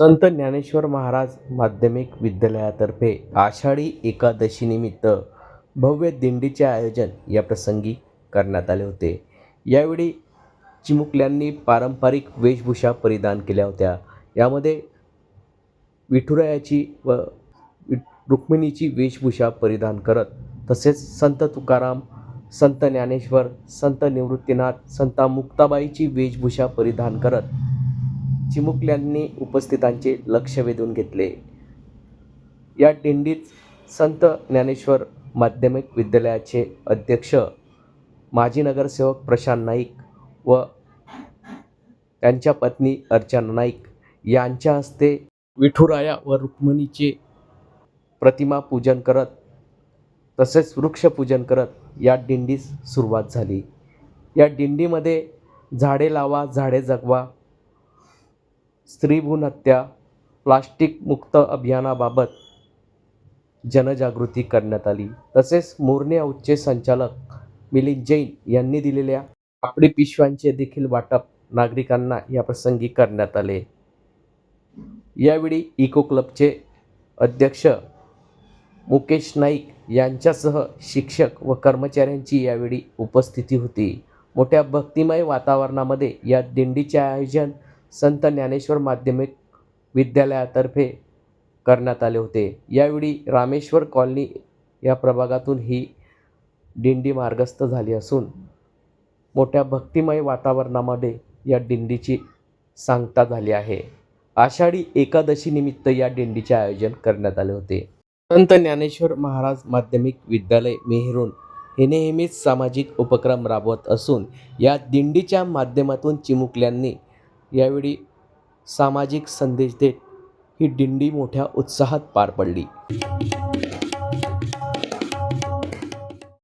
संत ज्ञानेश्वर महाराज माध्यमिक विद्यालयातर्फे आषाढी एकादशीनिमित्त भव्य दिंडीचे आयोजन या प्रसंगी करण्यात आले होते. यावेळी चिमुकल्यांनी पारंपरिक वेशभूषा परिधान केल्या होत्या. यामध्ये विठुरायाची व वि रुक्मिणीची वेशभूषा परिधान करत तसेच संत तुकाराम संत ज्ञानेश्वर संत निवृत्तीनाथ संत मुक्ताबाईची वेशभूषा परिधान करत चिमुकल्यांनी उपस्थितांचे लक्ष वेधून घेतले. या दिंडीत संत ज्ञानेश्वर माध्यमिक विद्यालयाचे अध्यक्ष माजी नगरसेवक प्रशांत नाईक व त्यांच्या पत्नी अर्चना नाईक यांच्या हस्ते विठुराया व रुक्मिणीचे प्रतिमा पूजन करत तसेच वृक्षपूजन करत या दिंडीस सुरुवात झाली. या दिंडीमध्ये झाडे लावा झाडे जगवा स्त्रीभ्रूण हत्या प्लास्टिक मुक्त अभियानाबाबत जनजागृती करण्यात आली. तसेच मोरणे उच्चे संचालक मिलिंद जैन यांनी दिलेल्या कापडी पिशव्यांचे देखील वाटप नागरिकांना या प्रसंगी करण्यात आले. यावेळी इको क्लबचे अध्यक्ष मुकेश नाईक यांच्यासह शिक्षक व कर्मचाऱ्यांची यावेळी उपस्थिती होती. मोठ्या भक्तिमय वातावरणामध्ये या दिंडीचे आयोजन संत ज्ञानेश्वर माध्यमिक विद्यालयातर्फे करण्यात आले होते. यावेळी रामेश्वर कॉलनी या प्रभागातून ही दिंडी मार्गस्थ झाली असून मोठ्या भक्तिमय वातावरणामध्ये या दिंडीची सांगता झाली आहे. आषाढी एकादशीनिमित्त या दिंडीचे आयोजन करण्यात आले होते. संत ज्ञानेश्वर महाराज माध्यमिक विद्यालय मेहरून हे नेहमीच सामाजिक उपक्रम राबवत असून या दिंडीच्या माध्यमातून चिमुकल्यांनी यावेळी सामाजिक संदेश देत ही दिंडी मोठ्या उत्साहात पार पडली.